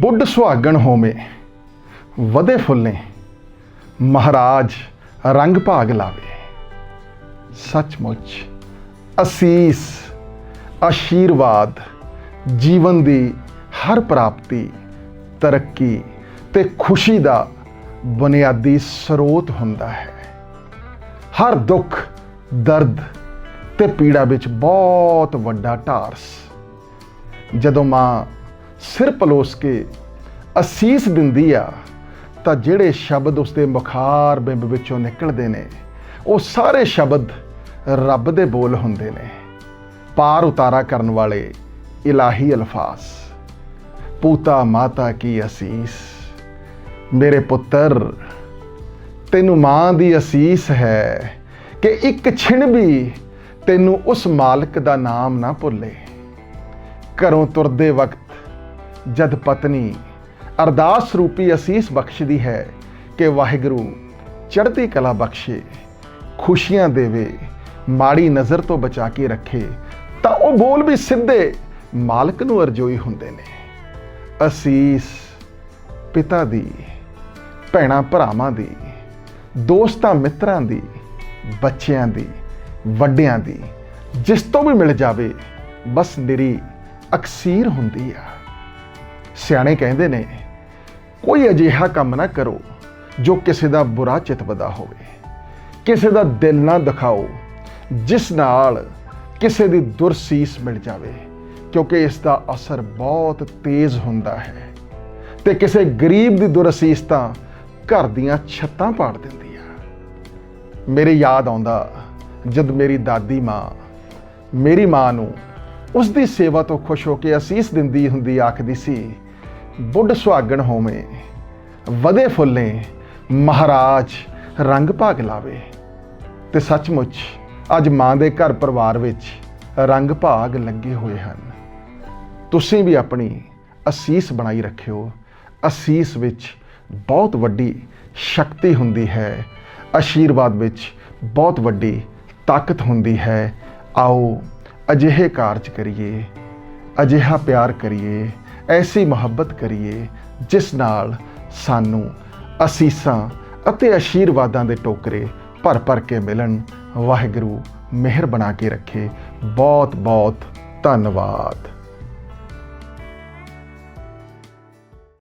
ਬੁੱਢ ਸੁਹਾਗਣ ਹੋਵੇਂ, ਵਧੇ ਫੁੱਲੇ, ਮਹਾਰਾਜ ਰੰਗ ਭਾਗ ਲਾਵੇ। ਸੱਚਮੁੱਚ ਅਸੀਸ, ਆਸ਼ੀਰਵਾਦ, ਜੀਵਨ ਦੀ ਹਰ ਪ੍ਰਾਪਤੀ, ਤਰੱਕੀ ਤੇ ਖੁਸ਼ੀ ਦਾ ਬੁਨਿਆਦੀ ਸਰੋਤ ਹੁੰਦਾ ਹੈ। ਹਰ ਦੁੱਖ, ਦਰਦ ਤੇ ਪੀੜਾ ਵਿੱਚ ਬਹੁਤ ਵੱਡਾ ਢਾਰਸ। ਜਦੋਂ ਮਾਂ ਸਿਰ ਪਲੋਸ ਕੇ ਅਸੀਸ ਦਿੰਦੀ ਆ, ਤਾਂ ਜਿਹੜੇ ਸ਼ਬਦ ਉਸਦੇ ਮੁਖਾਰ ਬਿੰਬ ਵਿੱਚੋਂ ਨਿਕਲਦੇ ਨੇ, ਉਹ ਸਾਰੇ ਸ਼ਬਦ ਰੱਬ ਦੇ ਬੋਲ ਹੁੰਦੇ ਨੇ। ਪਾਰ ਉਤਾਰਾ ਕਰਨ ਵਾਲੇ ਇਲਾਹੀ ਅਲਫਾਜ਼ ਪੂਤਾ ਮਾਤਾ ਕੀ ਅਸੀਸ? ਮੇਰੇ ਪੁੱਤਰ, ਤੈਨੂੰ ਮਾਂ ਦੀ ਅਸੀਸ ਹੈ ਕਿ ਇੱਕ ਛਿਣ ਵੀ ਤੈਨੂੰ ਉਸ ਮਾਲਕ ਦਾ ਨਾਮ ਨਾ ਭੁੱਲੇ। ਘਰੋਂ ਤੁਰਦੇ ਵਕਤ ਜਦ ਪਤਨੀ ਅਰਦਾਸ ਰੂਪੀ ਅਸੀਸ ਬਖਸ਼ਦੀ ਹੈ ਕਿ ਵਾਹਿਗੁਰੂ ਚੜ੍ਹਦੀ ਕਲਾ ਬਖਸ਼ੇ, ਖੁਸ਼ੀਆਂ ਦੇਵੇ, ਮਾੜੀ ਨਜ਼ਰ ਤੋਂ ਬਚਾ ਕੇ ਰੱਖੇ, ਤਾਂ ਉਹ ਬੋਲ ਵੀ ਸਿੱਧੇ ਮਾਲਕ ਨੂੰ ਅਰਜ਼ੋਈ ਹੁੰਦੇ ਨੇ। ਅਸੀਸ ਪਿਤਾ ਦੀ, ਭੈਣਾਂ ਭਰਾਵਾਂ ਦੀ, ਦੋਸਤਾਂ ਮਿੱਤਰਾਂ ਦੀ, ਬੱਚਿਆਂ ਦੀ, ਵੱਡਿਆਂ ਦੀ, ਜਿਸ ਤੋਂ ਵੀ ਮਿਲ ਜਾਵੇ, ਬਸ ਨਿਰੀ ਅਕਸੀਰ ਹੁੰਦੀ ਆ। ਸਿਆਣੇ ਕਹਿੰਦੇ ਨੇ, ਕੋਈ ਅਜਿਹਾ ਕੰਮ ਨਾ ਕਰੋ ਜੋ ਕਿਸੇ ਦਾ ਬੁਰਾ ਚਿਤਵਦਾ ਹੋਵੇ। ਕਿਸੇ ਦਾ ਦਿਲ ਨਾ ਦਿਖਾਓ ਜਿਸ ਨਾਲ ਕਿਸੇ ਦੀ ਦੁਰਸੀਸ ਮਿਲ ਜਾਵੇ, ਕਿਉਂਕਿ ਇਸ ਦਾ ਅਸਰ ਬਹੁਤ ਤੇਜ਼ ਹੁੰਦਾ ਹੈ। ਤੇ ਕਿਸੇ ਗਰੀਬ ਦੀ ਦੁਰਸੀਸ ਤਾਂ ਘਰ ਦੀਆਂ ਛੱਤਾਂ ਪਾੜ ਦਿੰਦੀ ਆ। ਮੇਰੇ ਯਾਦ ਆਉਂਦਾ ਜਦ ਮੇਰੀ ਦਾਦੀ ਮਾਂ ਮੇਰੀ ਮਾਂ ਨੂੰ ਉਸ ਦੀ ਸੇਵਾ ਤੋਂ ਖੁਸ਼ ਹੋ ਕੇ ਅਸੀਸ ਦਿੰਦੀ ਹੁੰਦੀ ਆਖਦੀ ਸੀ ਬੁੱਢ ਸੁਹਾਗਣ ਹੋਵੇਂ, ਵਧੇ ਫੁੱਲੇ ਮਹਾਰਾਜ ਰੰਗ ਭਾਗ ਲਾਵੇ। ਤੇ ਸੱਚਮੁੱਚ ਅੱਜ ਮਾਂ ਦੇ ਘਰ ਪਰਿਵਾਰ ਵਿੱਚ ਰੰਗ ਭਾਗ ਲੱਗੇ ਹੋਏ ਹਨ। ਤੁਸੀਂ ਵੀ ਆਪਣੀ ਅਸੀਸ ਬਣਾਈ ਰੱਖਿਓ। ਅਸੀਸ ਵਿੱਚ ਬਹੁਤ ਵੱਡੀ ਸ਼ਕਤੀ ਹੁੰਦੀ ਹੈ। ਆਸ਼ੀਰਵਾਦ ਵਿੱਚ ਬਹੁਤ ਵੱਡੀ ਤਾਕਤ ਹੁੰਦੀ ਹੈ। ਆਓ ਅਜਿਹੇ ਕਾਰਜ ਕਰੀਏ, ਅਜਿਹਾ ਪਿਆਰ ਕਰੀਏ। ਐਸੀ ਮੁਹੱਬਤ ਕਰੀਏ ਜਿਸ ਨਾਲ ਸਾਨੂੰ ਅਸੀਸਾਂ ਅਤੇ ਆਸ਼ੀਰਵਾਦਾਂ ਦੇ ਟੋਕਰੇ ਭਰ ਭਰ ਕੇ ਮਿਲਣ। ਵਾਹਿਗੁਰੂ ਮਿਹਰ ਬਣਾ ਕੇ ਰੱਖੇ। ਬਹੁਤ ਬਹੁਤ ਧੰਨਵਾਦ।